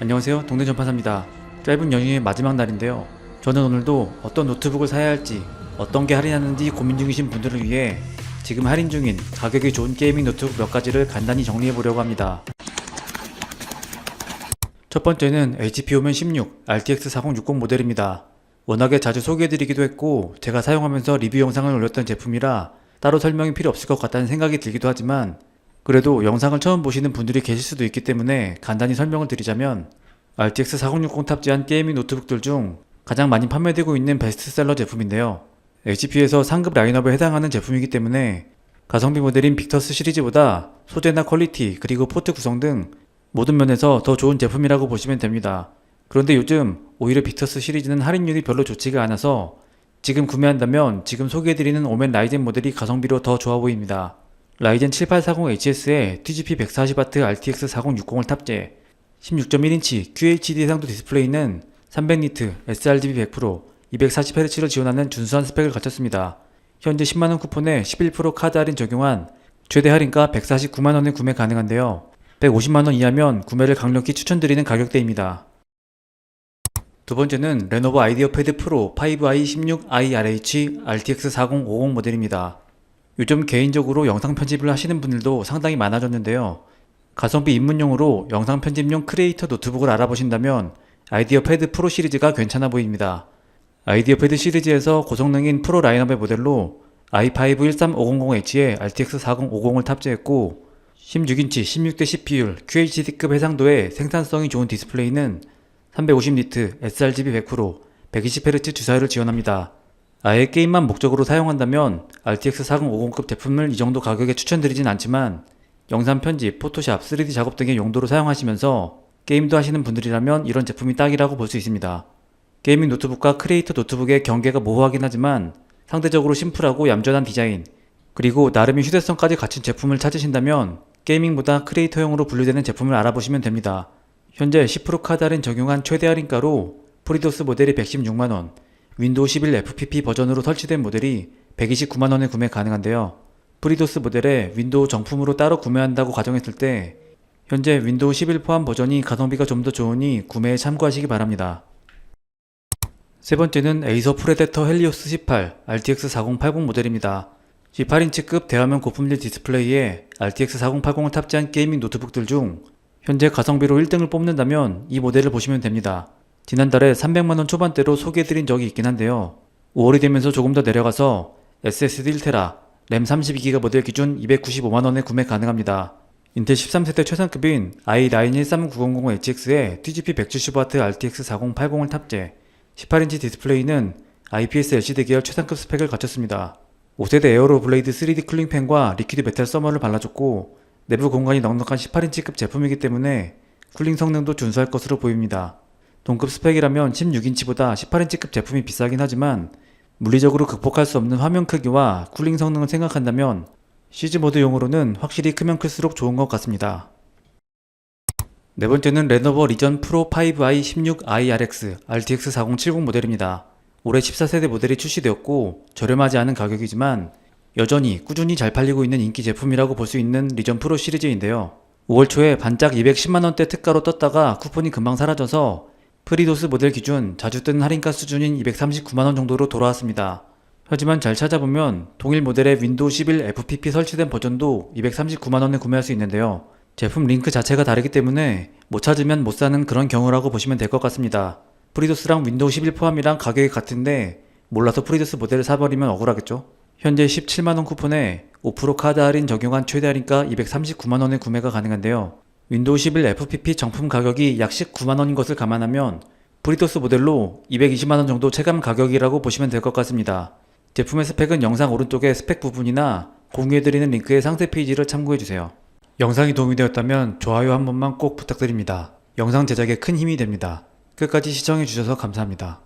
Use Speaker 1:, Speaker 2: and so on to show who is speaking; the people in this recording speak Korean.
Speaker 1: 안녕하세요. 동네 전파사입니다. 짧은 연휴의 마지막 날인데요. 저는 오늘도 어떤 노트북을 사야 할지, 어떤 게 할인하는지 고민 중이신 분들을 위해 지금 할인 중인 가격이 좋은 게이밍 노트북 몇 가지를 간단히 정리해 보려고 합니다. 첫 번째는 HP 오면 16 RTX 4060 모델입니다. 워낙에 자주 소개해드리기도 했고 제가 사용하면서 리뷰 영상을 올렸던 제품이라 따로 설명이 필요 없을 것 같다는 생각이 들기도 하지만 그래도 영상을 처음 보시는 분들이 계실 수도 있기 때문에 간단히 설명을 드리자면 RTX 4060 탑재한 게이밍 노트북들 중 가장 많이 판매되고 있는 베스트셀러 제품인데요. HP에서 상급 라인업에 해당하는 제품이기 때문에 가성비 모델인 빅터스 시리즈보다 소재나 퀄리티 그리고 포트 구성 등 모든 면에서 더 좋은 제품이라고 보시면 됩니다. 그런데 요즘 오히려 빅터스 시리즈는 할인율이 별로 좋지가 않아서 지금 구매한다면 지금 소개해드리는 오멘 라이젠 모델이 가성비로 더 좋아 보입니다. 라이젠 7840HS에 TGP 140W RTX 4060을 탑재 16.1인치 QHD 해상도 디스플레이는 300니트 sRGB 100% 240Hz를 지원하는 준수한 스펙을 갖췄습니다. 현재 10만원 쿠폰에 11% 카드 할인 적용한 최대 할인가 149만원에 구매 가능한데요. 150만원 이하면 구매를 강력히 추천드리는 가격대입니다. 두 번째는 레노버 아이디어 패드 프로 5i16iRH RTX 4050 모델입니다. 요즘 개인적으로 영상 편집을 하시는 분들도 상당히 많아졌는데요. 가성비 입문용으로 영상 편집용 크리에이터 노트북을 알아보신다면 아이디어 패드 프로 시리즈가 괜찮아 보입니다. 아이디어 패드 시리즈에서 고성능인 프로 라인업의 모델로 i5 13500H에 RTX 4050을 탑재했고 16인치 16대 CPU QHD급 해상도의 생산성이 좋은 디스플레이는 350니트 sRGB 100% 120Hz 주사율을 지원합니다. 아예 게임만 목적으로 사용한다면 RTX 4050급 제품을 이 정도 가격에 추천드리진 않지만 영상 편집, 포토샵, 3D 작업 등의 용도로 사용하시면서 게임도 하시는 분들이라면 이런 제품이 딱이라고 볼 수 있습니다. 게이밍 노트북과 크리에이터 노트북의 경계가 모호하긴 하지만 상대적으로 심플하고 얌전한 디자인 그리고 나름의 휴대성까지 갖춘 제품을 찾으신다면 게이밍보다 크리에이터용으로 분류되는 제품을 알아보시면 됩니다. 현재 10% 카드 할인 적용한 최대 할인가로 프리도스 모델이 116만원, 윈도우 11 FPP 버전으로 설치된 모델이 129만원에 구매 가능한데요. 프리도스 모델에 윈도우 정품으로 따로 구매한다고 가정했을 때 현재 윈도우 11 포함 버전이 가성비가 좀 더 좋으니 구매에 참고하시기 바랍니다. 세 번째는 에이서 프레데터 헬리오스 18 RTX 4080 모델입니다. 18인치급 대화면 고품질 디스플레이에 RTX 4080을 탑재한 게이밍 노트북들 중 현재 가성비로 1등을 뽑는다면 이 모델을 보시면 됩니다. 지난달에 300만원 초반대로 소개해드린 적이 있긴 한데요. 5월이 되면서 조금 더 내려가서 SSD 1테라, 램 32기가 모델 기준 295만원에 구매 가능합니다. 인텔 13세대 최상급인 i9 13900HX에 TGP 170W RTX 4080을 탑재, 18인치 디스플레이는 IPS LCD 계열 최상급 스펙을 갖췄습니다. 5세대 에어로 블레이드 3D 쿨링팬과 리퀴드 메탈 서머를 발라줬고 내부 공간이 넉넉한 18인치급 제품이기 때문에 쿨링 성능도 준수할 것으로 보입니다. 동급 스펙이라면 16인치보다 18인치급 제품이 비싸긴 하지만 물리적으로 극복할 수 없는 화면 크기와 쿨링 성능을 생각한다면 시즈 모드용으로는 확실히 크면 클수록 좋은 것 같습니다. 네 번째는 레노버 리전 프로 5i 16iRX RTX 4070 모델입니다. 올해 14세대 모델이 출시되었고 저렴하지 않은 가격이지만 여전히 꾸준히 잘 팔리고 있는 인기 제품이라고 볼 수 있는 리전 프로 시리즈인데요. 5월 초에 반짝 210만원대 특가로 떴다가 쿠폰이 금방 사라져서 프리도스 모델 기준 자주 뜨는 할인가 수준인 239만원 정도로 돌아왔습니다. 하지만 잘 찾아보면 동일 모델의 윈도우 11 FPP 설치된 버전도 239만원에 구매할 수 있는데요. 제품 링크 자체가 다르기 때문에 못 찾으면 못 사는 그런 경우라고 보시면 될 것 같습니다. 프리도스랑 윈도우 11 포함이랑 가격이 같은데 몰라서 프리도스 모델을 사버리면 억울하겠죠? 현재 17만원 쿠폰에 5% 카드 할인 적용한 최대 할인가 239만원에 구매가 가능한데요. 윈도우 11 FPP 정품 가격이 약 19만원인 것을 감안하면 프리도스 모델로 220만원 정도 체감 가격이라고 보시면 될 것 같습니다. 제품의 스펙은 영상 오른쪽의 스펙 부분이나 공유해드리는 링크의 상세 페이지를 참고해주세요. 영상이 도움이 되었다면 좋아요 한 번만 꼭 부탁드립니다. 영상 제작에 큰 힘이 됩니다. 끝까지 시청해주셔서 감사합니다.